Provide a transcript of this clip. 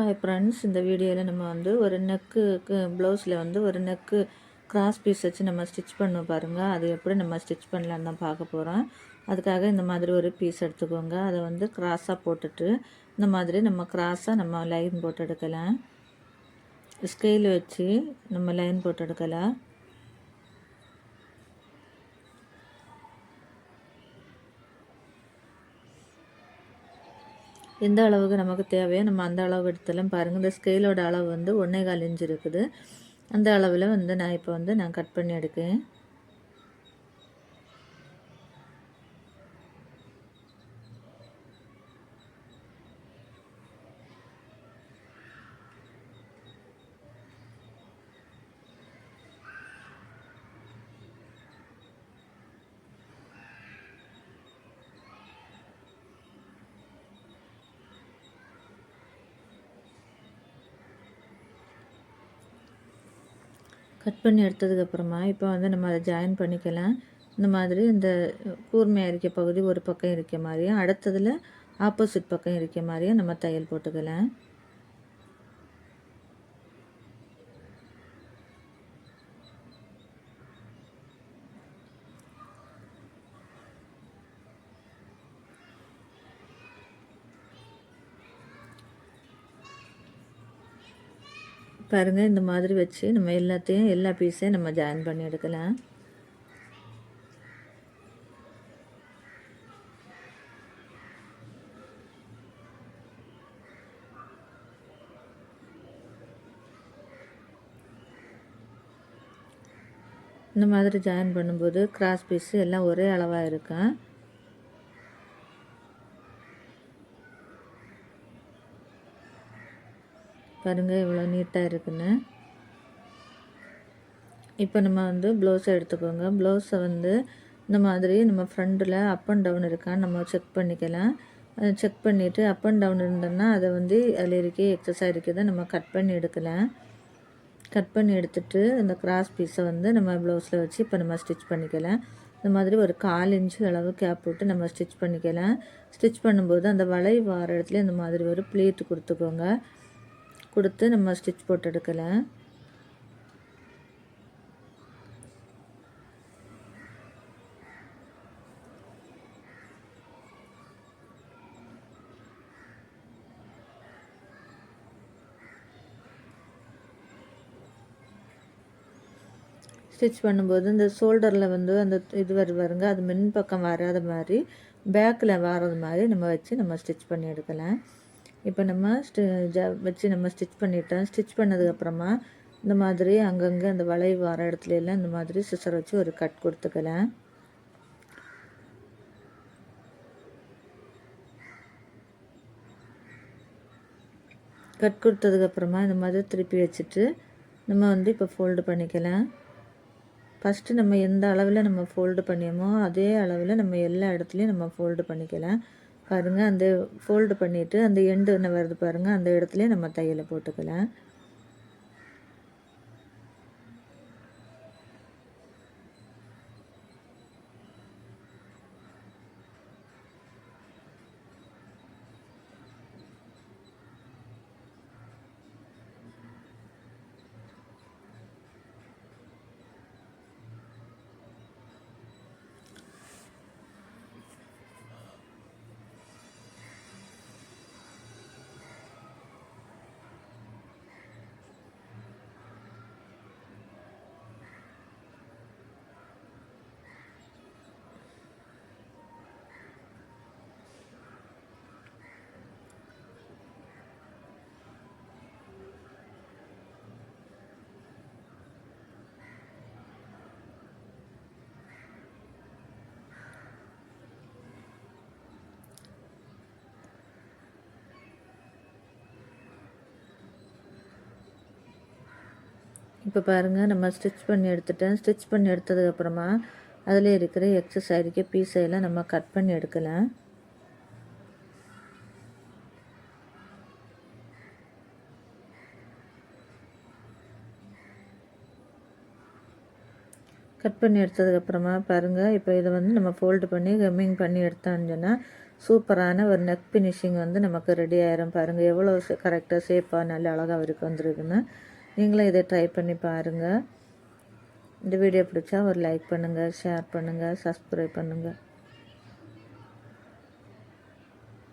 Hi friends இந்த வீடியோவில் நம்ம வந்து ஒரு நெக்கு ப்ளவுஸில் வந்து ஒரு நெக்கு கிராஸ் பீஸ் வச்சு நம்ம ஸ்டிச் பண்ண பாருங்கள் அது எப்படி நம்ம ஸ்டிச் பண்ணலான்னு தான் பார்க்க போகிறோம் அதுக்காக இந்த மாதிரி ஒரு பீஸ் எடுத்துக்கோங்க. அதை வந்து கிராஸாக போட்டுட்டு இந்த மாதிரி நம்ம கிராஸாக நம்ம லைன் போட்டு எடுக்கலாம். ஸ்கேல் வச்சு நம்ம லைன் போட்டு எடுக்கலாம். எந்த அளவுக்கு நமக்கு தேவையோ நம்ம அந்த அளவு எடுத்தாலும் பாருங்கள் இந்த ஸ்கேலோட அளவு வந்து ஒன்றே கால் இன்ச்சு இருக்குது. அந்த அளவில் வந்து நான் இப்போ வந்து நான் கட் பண்ணி எடுக்கேன். கட் பண்ணி எடுத்ததுக்கப்புறமா இப்போ வந்து நம்ம அதை ஜாயின் பண்ணிக்கலாம். இந்த மாதிரி இந்த கூர்மையாக இருக்க பகுதி ஒரு பக்கம் இருக்க மாதிரியும் அடுத்ததில் ஆப்போசிட் பக்கம் இருக்க மாதிரியும் நம்ம தையல் போட்டுக்கலாம். பாருங்கள் இந்த மாதிரி வச்சு நம்ம எல்லாத்தையும் எல்லா பீஸையும் நம்ம ஜாயின் பண்ணி எடுக்கலாம். இந்த மாதிரி ஜாயின் பண்ணும்போது கிராஸ் பீஸு எல்லாம் ஒரே அளவாக இருக்கும் பாருங்கள் இவ்வளோ நீட்டாக இருக்குன்னு. இப்போ நம்ம வந்து ப்ளவுஸை எடுத்துக்கோங்க. ப்ளவுஸை வந்து இந்த மாதிரி நம்ம ஃப்ரண்டில் அப் அண்ட் டவுன் இருக்கான்னு நம்ம செக் பண்ணிக்கலாம். செக் பண்ணிவிட்டு அப் அண்ட் டவுன் இருந்தோன்னா அதை வந்து அதில் இருக்கே எக்ஸஸாக இருக்கிறத நம்ம கட் பண்ணி எடுக்கலாம். கட் பண்ணி எடுத்துட்டு இந்த கிராஸ் பீஸை வந்து நம்ம ப்ளவுஸில் வச்சு இப்போ நம்ம ஸ்டிச் பண்ணிக்கலாம். இந்த மாதிரி ஒரு கால் இன்ச்சு அளவு கேப் விட்டு நம்ம ஸ்டிச் பண்ணிக்கலாம். ஸ்டிச் பண்ணும்போது அந்த வளை வார இடத்துல இந்த மாதிரி ஒரு ப்ளீட் கொடுத்துக்கோங்க. கொடுத்து நம்ம ஸ்டிச் போட்டு எடுக்கலை. ஸ்டிச் பண்ணும்போது இந்த ஷோல்டரில் வந்து அந்த இது வருவாருங்க அது மின் பக்கம் வராத மாதிரி பேக்கில் வராத மாதிரி நம்ம வச்சு நம்ம ஸ்டிச் பண்ணி எடுக்கலாம். இப்போ நம்ம ஸ்டி ஜ வச்சு நம்ம ஸ்டிச் பண்ணிட்டோம் ஸ்டிச் பண்ணதுக்கப்புறமா இந்த மாதிரி அங்கங்கே அந்த வளைவு வர இடத்துல எல்லாம் இந்த மாதிரி சிசர் வச்சு ஒரு கட் கொடுத்துக்கலாம். கட் கொடுத்ததுக்கப்புறமா இந்த மாதிரி திருப்பி வச்சுட்டு நம்ம வந்து இப்போ ஃபோல்டு பண்ணிக்கலாம். ஃபஸ்ட்டு நம்ம எந்த அளவில் நம்ம ஃபோல்டு பண்ணியோமோ அதே அளவில் நம்ம எல்லா இடத்துலையும் நம்ம ஃபோல்டு பண்ணிக்கலாம். பாருங்கள் அந்த ஃபோல்டு பண்ணிவிட்டு அந்த எண்டு என்ன வருது பாருங்கள் அந்த இடத்துலையே நம்ம தையலை போட்டுக்கலாம். இப்போ பாருங்கள் நம்ம ஸ்டிச் பண்ணி எடுத்துட்டேன். ஸ்டிச் பண்ணி எடுத்ததுக்கப்புறமா அதில் இருக்கிற எக்ஸஸ் ஆகிருக்க பீஸையெல்லாம் நம்ம கட் பண்ணி எடுக்கலாம். கட் பண்ணி எடுத்ததுக்கப்புறமா பாருங்கள் இப்போ இதை வந்து நம்ம ஃபோல்டு பண்ணி கம்மிங் பண்ணி எடுத்தோம்னு சொன்னால் சூப்பரான ஒரு நெக் ஃபினிஷிங் வந்து நமக்கு ரெடி ஆயிரும். பாருங்கள் எவ்வளோ கரெக்டாக சேஃபாக நல்ல அழகாக இருக்கு வந்துருக்குன்னு. நீங்களும் இதை ட்ரை பண்ணி பாருங்கள் இந்த வீடியோ பிடிச்சா ஒரு லைக் பண்ணுங்கள் ஷேர் பண்ணுங்கள் சப்ஸ்கிரைப் பண்ணுங்கள்